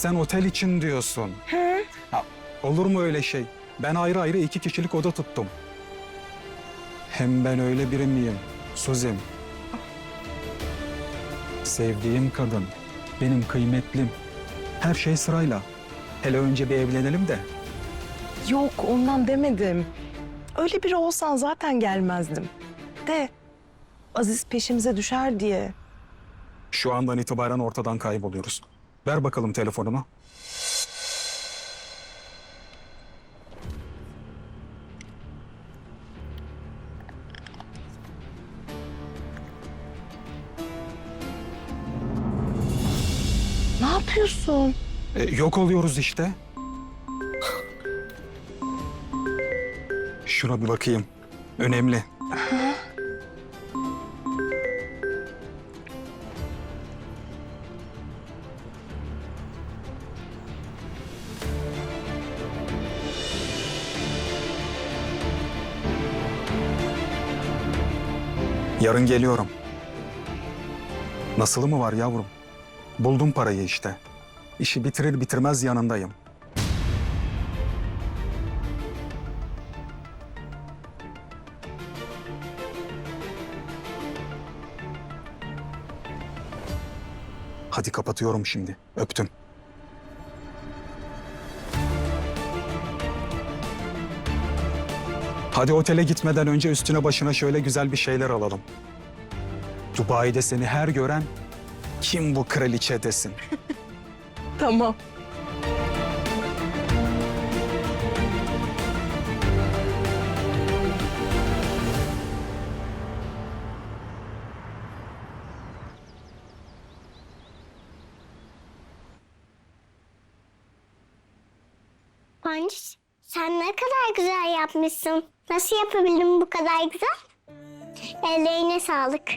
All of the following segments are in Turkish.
sen otel için diyorsun. Hı? Ya, olur mu öyle şey? Ben ayrı ayrı iki kişilik oda tuttum. Hem ben öyle biri miyim? Suzim. Sevdiğim kadın, benim kıymetlim. Her şey sırayla. Hele önce bir evlenelim de. Yok ondan demedim. Öyle biri olsan zaten gelmezdim. De Aziz peşimize düşer diye. Şu andan itibaren ortadan kayboluyoruz. Ver bakalım telefonumu. Ne yapıyorsun? E, yok oluyoruz işte. Şuna bir bakayım. Önemli. Yarın geliyorum. Nasılı mı var yavrum? Buldum parayı işte. İşi bitirir bitirmez yanındayım. Hadi kapatıyorum şimdi. Öptüm. Hadi otele gitmeden önce üstüne başına şöyle güzel bir şeyler alalım. Dubai'de seni her gören kim bu kraliçe desin. Tamam. Nasıl yapabildin bu kadar güzel? Ellerine sağlık.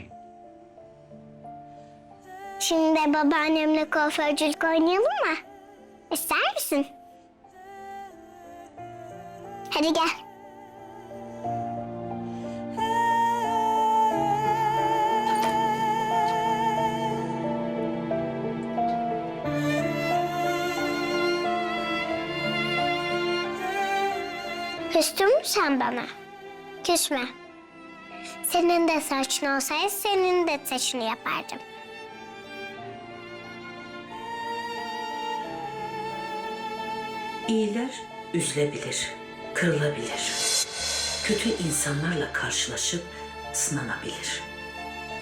Şimdi babaannemle kuaförcülük oynayalım mı? İster misin? Hadi gel. Küstün mü sen bana? Küsme. Senin de saçın olsaydı senin de saçını yapardım. İyiler üzülebilir, kırılabilir. Kötü insanlarla karşılaşıp sınanabilir.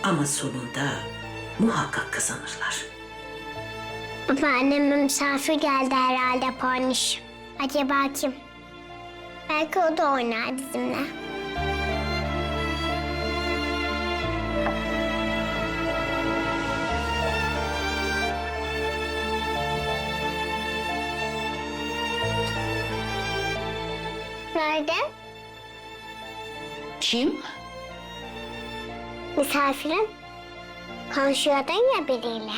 Ama sonunda muhakkak kazanırlar. Babaanneme misafir geldi herhalde Poniş. Acaba kim? Belki o da oynar bizimle. Nerede? Kim? Misafirin. Konuşuyordun ya biriyle.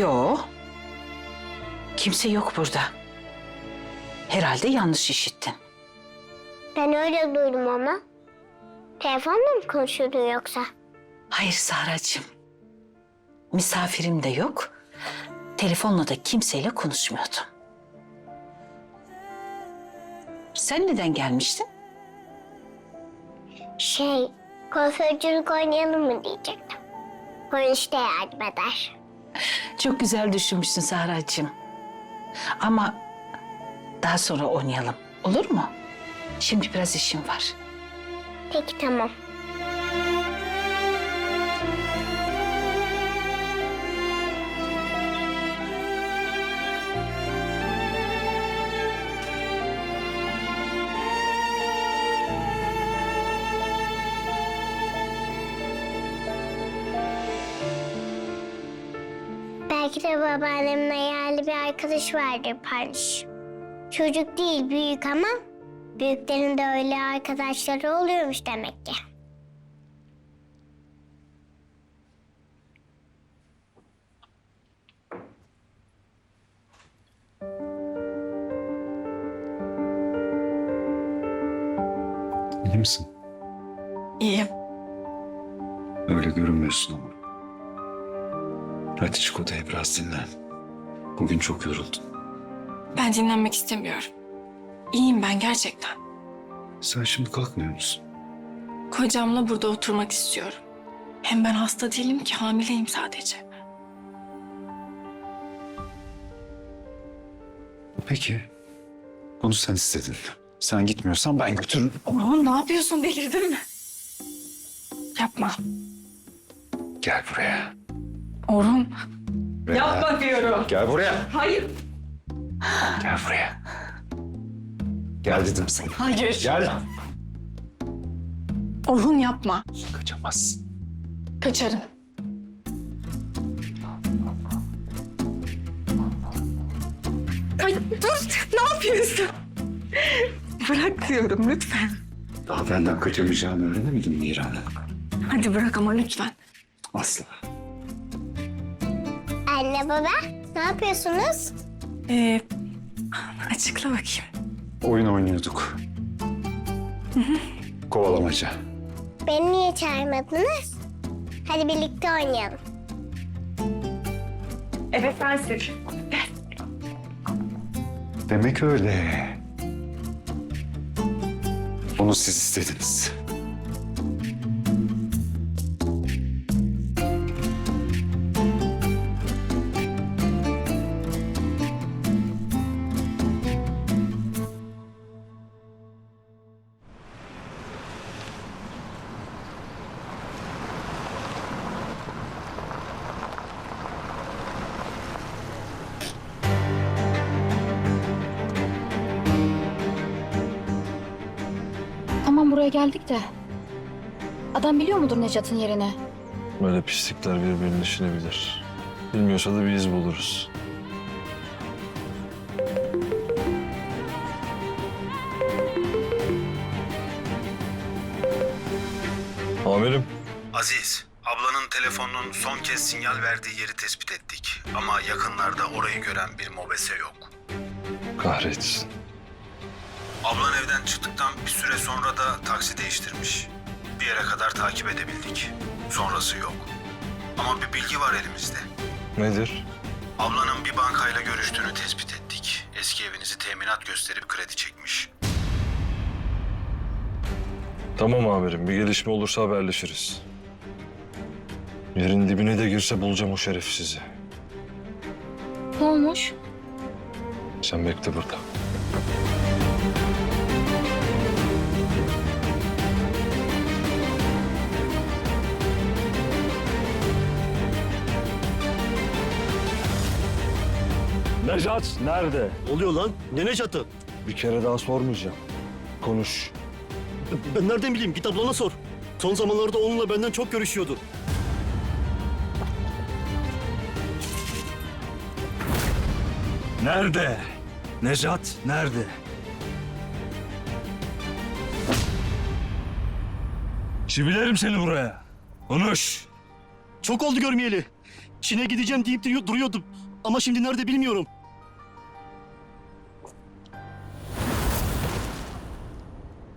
Yo. Kimse yok burada. Herhalde yanlış işittin. Ben öyle duydum ama. Telefonla mı konuşuyordun yoksa? Hayır Sahra'cığım. Misafirim de yok. Telefonla da kimseyle konuşmuyordum. Sen neden gelmiştin? Şey, kuaförcülük oynayalım mı diyecektim. Polis de yardım eder. Çok güzel düşünmüşsün Sahra'cığım. Ama daha sonra oynayalım. Olur mu? Şimdi biraz işim var. Peki tamam. Belki de babaannemin hayali bir arkadaş vardır Panş. Çocuk değil büyük ama büyüklerin de öyle arkadaşları oluyormuş demek ki. İyi misin? İyiyim. Öyle görünmüyorsun ama. Hadi çık odaya biraz dinlen. Bugün çok yoruldun. Ben dinlenmek istemiyorum. İyiyim ben gerçekten. Sen şimdi kalkmıyor musun? Kocamla burada oturmak istiyorum. Hem ben hasta değilim ki hamileyim sadece. Peki. Bunu sen istedin. Sen gitmiyorsan ben götürürüm. Orhun ne yapıyorsun delirdin mi? Yapma. Gel buraya. Orhun. Yapma diyorum. Gel buraya. Hayır. Gel buraya. Gel dedim sana. Hayır. Gel. Orhun yapma. Kaçamazsın. Kaçarım. Ay dur. Ne yapıyorsun? Bırak diyorum lütfen. Daha benden kaçamayacağını öğrenemedin mi İran'ı? Hadi bırak ama lütfen. Asla. Anne baba ne yapıyorsunuz? Ee, açıkla bakayım. Oyun oynuyorduk. Kovalamaca. Beni niye çağırmadınız? Hadi birlikte oynayalım. Evet sensin. Demek öyle. Bunu siz istediniz. Tamam buraya geldik de. Adam biliyor mudur Necat'ın yerini? Böyle pislikler birbirinin işini bilir. Bilmiyorsa da bir iz buluruz. Amirim, Aziz, ablanın telefonunun son kez sinyal verdiği yeri tespit ettik. Ama yakınlarda orayı gören bir mobese yok. kahretsin. Ablan evden çıktıktan bir süre sonra da taksi değiştirmiş. Bir yere kadar takip edebildik. Sonrası yok. Ama bir bilgi var elimizde. Nedir? Ablanın bir bankayla görüştüğünü tespit ettik. Eski evinizi teminat gösterip kredi çekmiş. Tamam amirim, bir gelişme olursa haberleşiriz. Yerin dibine de girse bulacağım o şerefsizi. Ne olmuş? Sen bekle burada. Nejat nerede? Oluyor lan. Ne Necat'ı? Bir kere daha sormayacağım. Konuş. Ben nereden bileyim? Git ablana sor. Son zamanlarda onunla benden çok görüşüyordu. Nerede? Nejat nerede? Çivilerim seni buraya. Konuş. Çok oldu görmeyeli. Çin'e gideceğim deyip duruyor- duruyordum. Ama şimdi nerede bilmiyorum.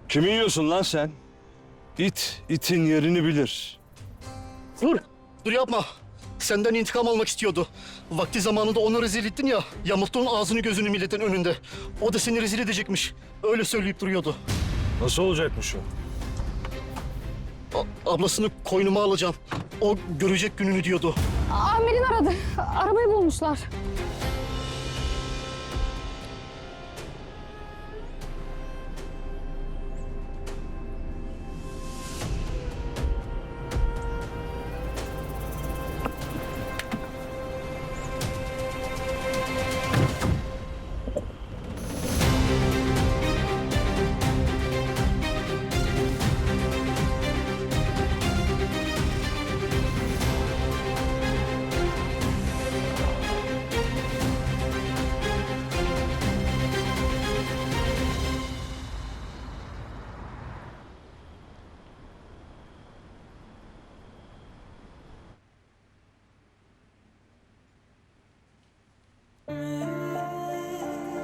Kimi yiyorsun lan sen? İt, itin yerini bilir. Dur. Dur yapma. Senden intikam almak istiyordu. Vakti zamanında onu rezil ettin ya. Yamulttun ağzını gözünü milletin önünde. O da seni rezil edecekmiş. Öyle söyleyip duruyordu. Nasıl olacakmış o? A- ablasını koynuma alacağım. O görecek gününü diyordu. Amirin aradı. Arabayı bulmuşlar.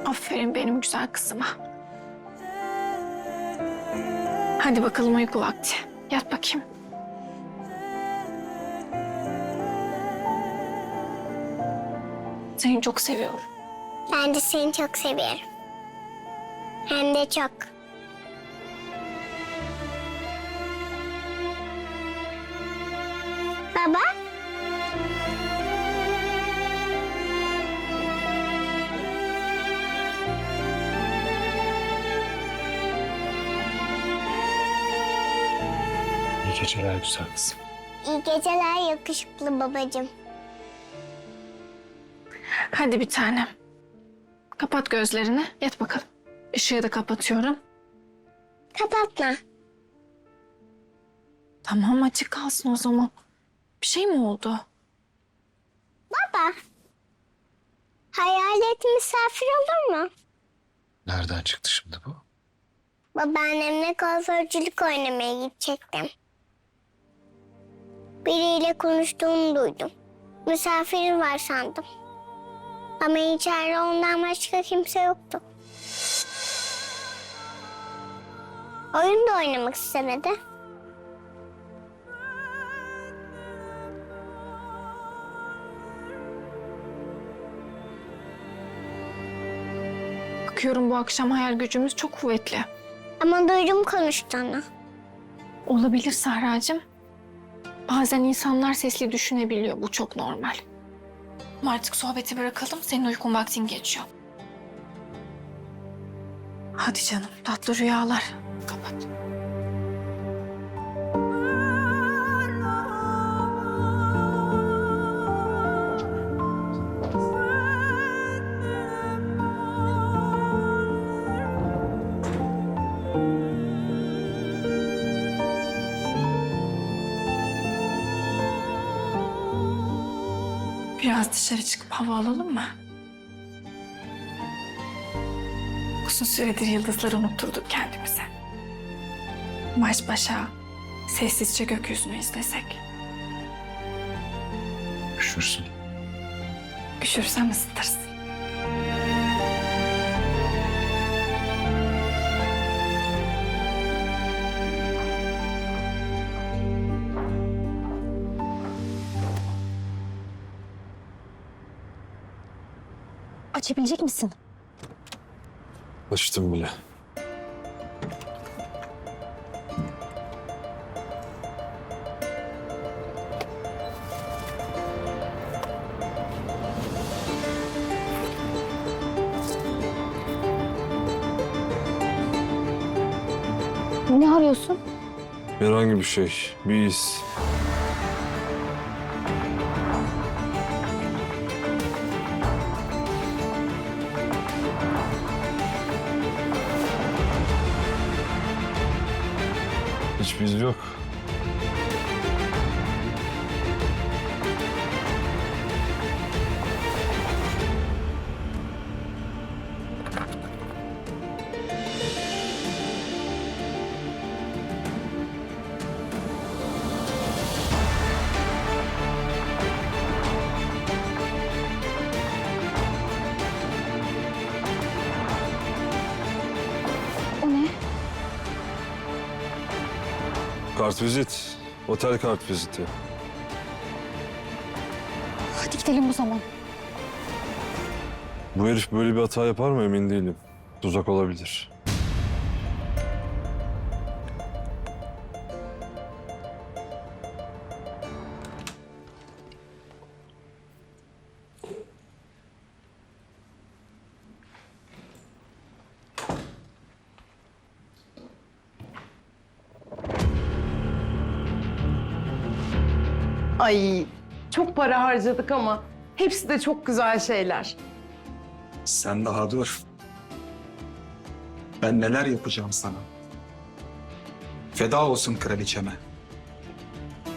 Aferin benim güzel kızıma. Hadi bakalım uyku vakti. Yat bakayım. Seni çok seviyorum. Ben de seni çok seviyorum. Hem de çok. Güzel kızım. iyi geceler yakışıklı babacığım. Hadi bir tanem. Kapat gözlerini. Yat bakalım. Işığı da kapatıyorum. Kapatma. Tamam açık kalsın o zaman. Bir şey mi oldu? Baba, hayalet misafir olur mu? Nereden çıktı şimdi bu? Babaannemle kuaförcülük oynamaya gidecektim. Biriyle konuştuğunu duydum. Misafiri var sandım. Ama içeride ondan başka kimse yoktu. Oyun da oynamak istemedi. Bakıyorum bu akşam hayal gücümüz çok kuvvetli. Ama duydum konuştuğunu. Olabilir Sahra'cığım. Bazen insanlar sesli düşünebiliyor. Bu çok normal. Ama artık sohbeti bırakalım. Senin uykun vaktin geçiyor. Hadi canım. Tatlı rüyalar. Kapat. Biraz dışarı çıkıp hava alalım mı? Uzun süredir yıldızları unutturduk kendimize. Baş başa sessizce gökyüzünü izlesek. Üşürsün. Üşürsem ısıtırsın. Açabilecek misin? Açtım bile. Ne arıyorsun? Herhangi bir şey, bir iz. Kart vizit. Otel kart viziti. Hadi gidelim o zaman. Bu herif böyle bir hata yapar mı emin değilim. Tuzak olabilir. Ay çok para harcadık ama hepsi de çok güzel şeyler. Sen daha dur. Ben neler yapacağım sana. Feda olsun kraliçeme.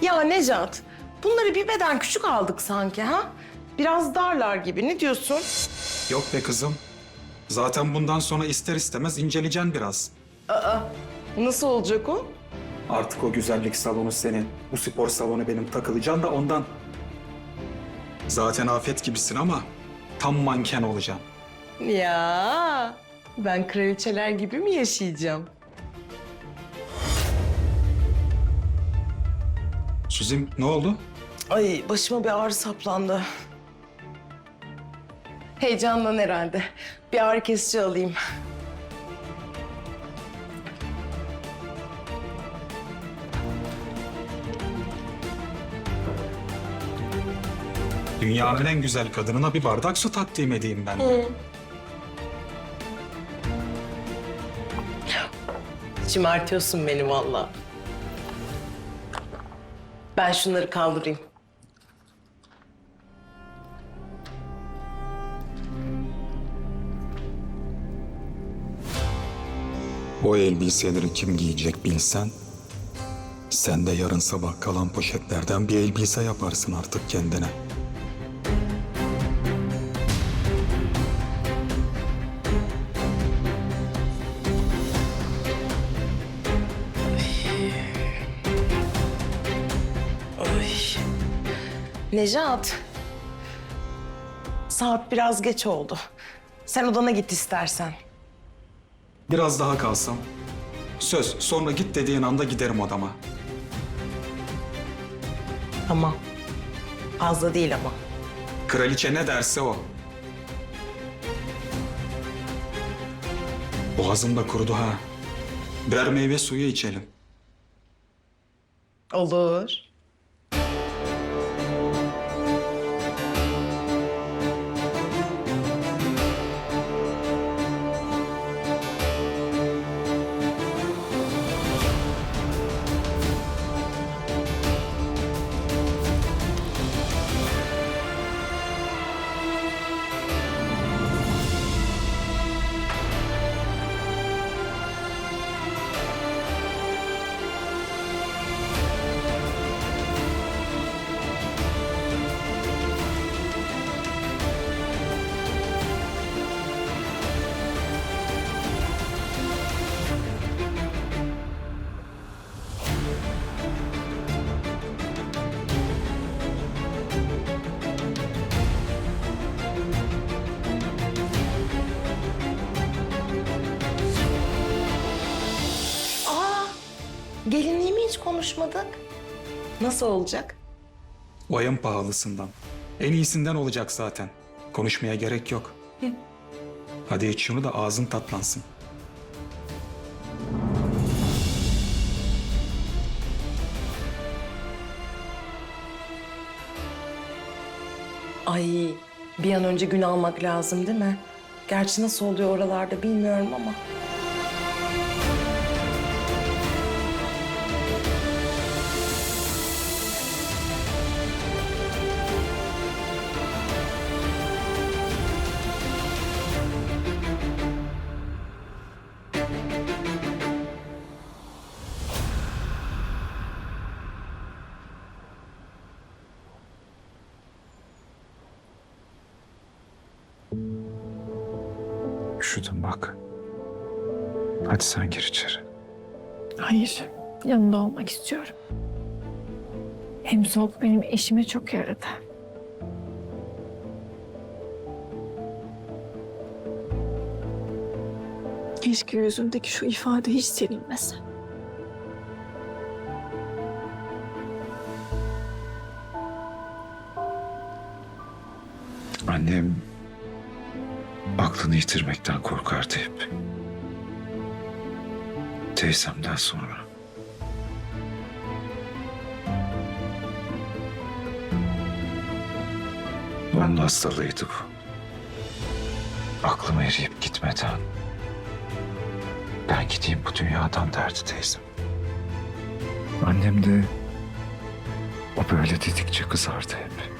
Ya Necat, bunları bir beden küçük aldık sanki ha? Biraz darlar gibi. Ne diyorsun? Yok be kızım. Zaten bundan sonra ister istemez inceleceksin biraz. Nasıl olacak o? Artık o güzellik salonu senin. Bu spor salonu benim takılacaksın da ondan. Zaten afet gibisin ama tam manken olacaksın. Ya ben kraliçeler gibi mi yaşayacağım? Suzim ne oldu? Ay başıma bir ağrı saplandı. Heyecandan herhalde. Bir ağrı kesici alayım. Dünyanın en güzel kadınına bir bardak su takdim edeyim ben. de. Şımartıyorsun beni vallahi. Ben şunları kaldırayım. O elbiseleri kim giyecek bilsen, sen de yarın sabah kalan poşetlerden bir elbise yaparsın artık kendine. Nejat. Saat biraz geç oldu. Sen odana git istersen. Biraz daha kalsam. Söz, sonra git dediğin anda giderim odama. Tamam. Az da değil ama. Kraliçe ne derse o. Boğazım da kurudu ha. Birer meyve suyu içelim. Olur. Konuşmadık. Nasıl olacak? O en pahalısından. En iyisinden olacak zaten. Konuşmaya gerek yok. Hadi iç şunu da ağzın tatlansın. Ay, bir an önce gün almak lazım değil mi? Gerçi nasıl oluyor oralarda bilmiyorum ama. Hadi sen gir içeri. Hayır, yanında olmak istiyorum. Hem soğuk benim eşime çok yaradı. Keşke yüzümdeki şu ifade hiç silinmese. Annem aklını yitirmekten korkardı hep. Teyzemden sonra. Onun hastalığıydı bu. Aklım eriyip gitmeden ben gideyim bu dünyadan derdi teyzem. Annem de o böyle dedikçe kızardı hep.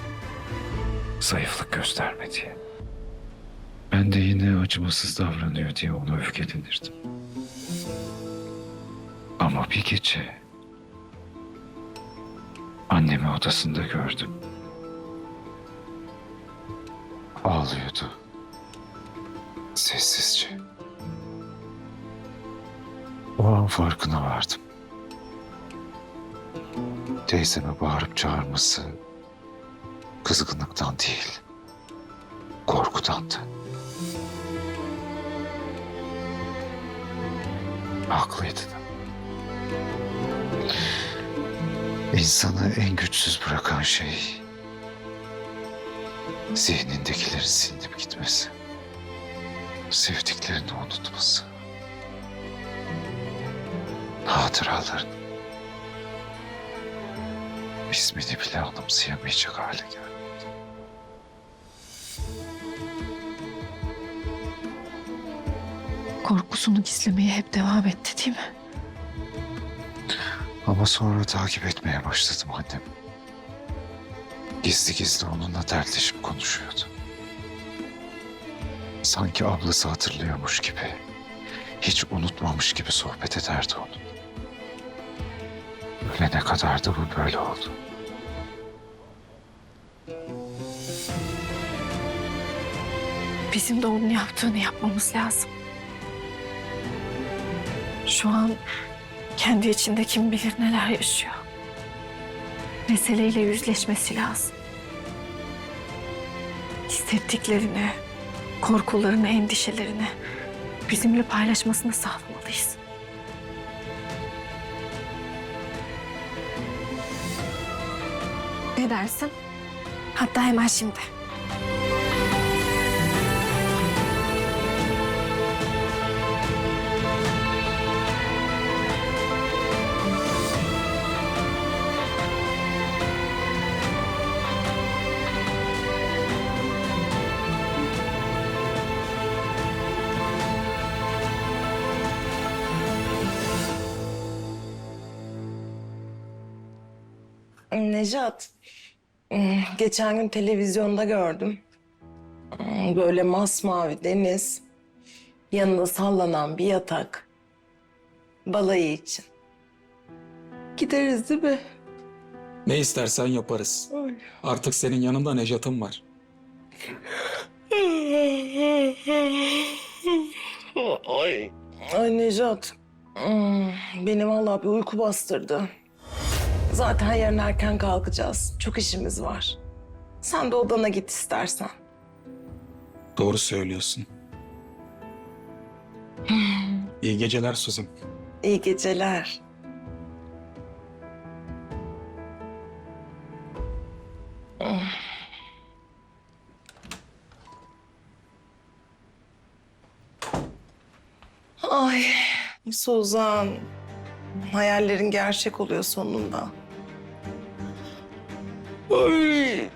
Zayıflık gösterme diye. Ben de yine acımasız davranıyor diye ona öfkelenirdim. Ama bir gece annemi odasında gördüm. Ağlıyordu. Sessizce. O an farkına vardım. Teyzeme bağırıp çağırması kızgınlıktan değil, korkudandı. Haklıydı da. İnsanı en güçsüz bırakan şey zihnindekileri sindim gitmesi. Sevdiklerini unutması. Hatıraların ismini bile anımsayamayacak hale geldi. Korkusunu gizlemeye hep devam etti değil mi? Ama sonra takip etmeye başladım annem. Gizli gizli onunla dertleşip konuşuyordu. Sanki ablası hatırlıyormuş gibi, hiç unutmamış gibi sohbet ederdi onun. Ölene kadar da bu böyle oldu. Bizim de onun yaptığını yapmamız lazım. Şu an kendi içinde kim bilir neler yaşıyor. Meseleyle yüzleşmesi lazım. Hissettiklerini, korkularını, endişelerini bizimle paylaşmasını sağlamalıyız. Ne dersin? Hatta hemen şimdi. Nejat, hmm, geçen gün televizyonda gördüm. Hmm, Böyle masmavi deniz, yanında sallanan bir yatak. Balayı için. Gideriz değil mi? Ne istersen yaparız. Ay. Artık senin yanında Nejat'ım var. Ay. Ay Nejat. Hmm, beni vallahi bir uyku bastırdı. Zaten yarın erken kalkacağız. Çok işimiz var. Sen de odana git istersen. Doğru söylüyorsun. İyi geceler Suzan. İyi geceler. Ay Suzan. Hayallerin gerçek oluyor sonunda. Ay.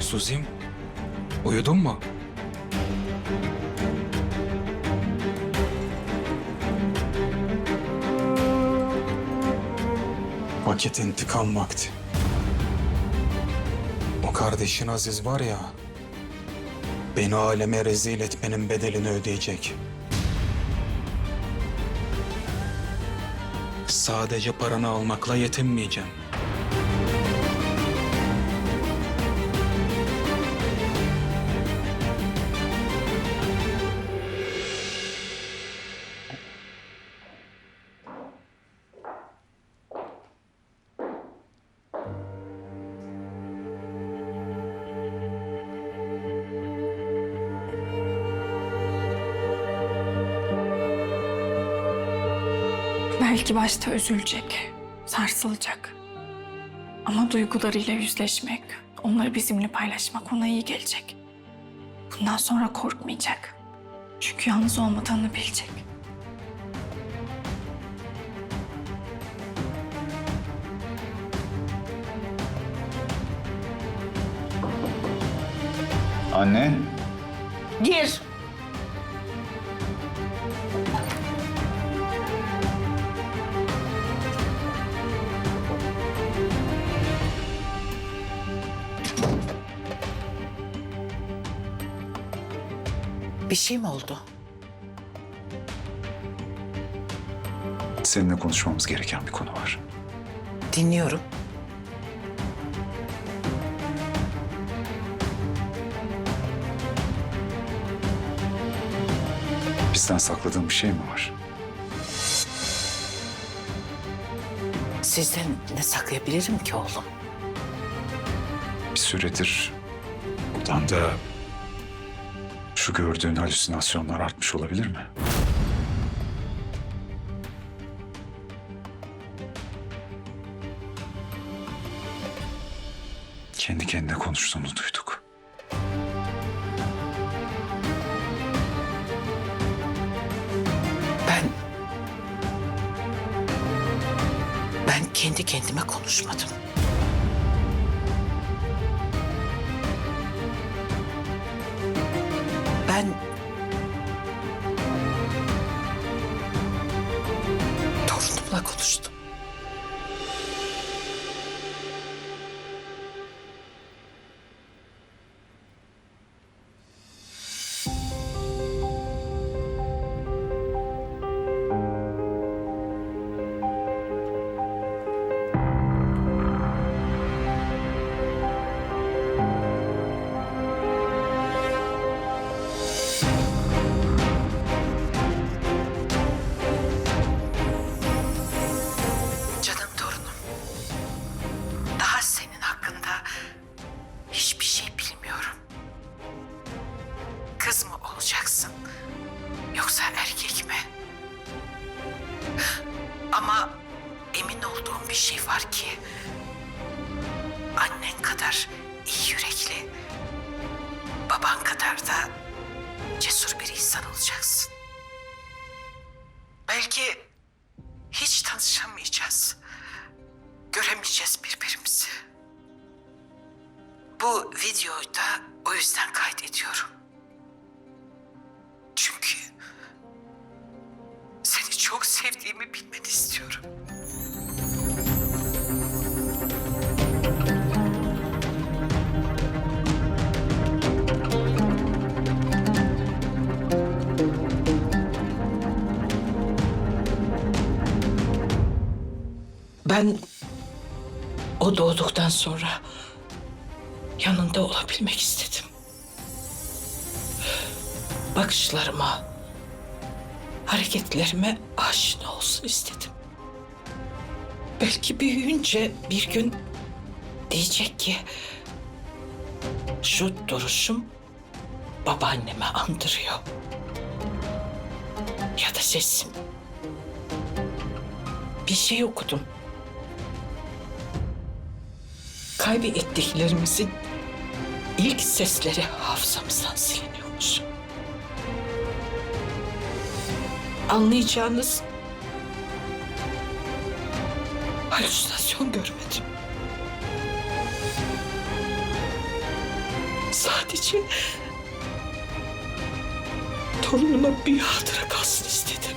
Suzim, uyudun mu? Vakit intikam vakti. O kardeşin Aziz var ya, beni aleme rezil etmenin bedelini ödeyecek. Sadece paranı almakla yetinmeyeceğim. Belki başta üzülecek, sarsılacak. Ama duygularıyla yüzleşmek, onları bizimle paylaşmak ona iyi gelecek. Bundan sonra korkmayacak. Çünkü yalnız olmadığını bilecek. Anne. Gir. Şey mi oldu? Seninle konuşmamız gereken bir konu var. Dinliyorum. Bizden sakladığın bir şey mi var? Sizden ne saklayabilirim ki oğlum? Bir süredir buradan da şu gördüğün halüsinasyonlar artmış olabilir mi? Kendi kendine konuştuğunu duyduk. Ben... Ben kendi kendime konuşmadım. Belki hiç tanışamayacağız. Göremeyeceğiz birbirimizi. Bu videoyu da o yüzden kaydediyorum. Çünkü seni çok sevdiğimi bilmeni istiyorum. Ben o doğduktan sonra yanında olabilmek istedim. Bakışlarıma, hareketlerime aşina olsun istedim. Belki büyüyünce bir gün diyecek ki şu duruşum babaanneme andırıyor. Ya da sesim. Bir şey okudum. Kaybettiklerimizin ilk sesleri hafızamızdan siliniyormuş. Anlayacağınız halüsinasyon görmedim. Sadece torunuma bir hatıra kalsın istedim.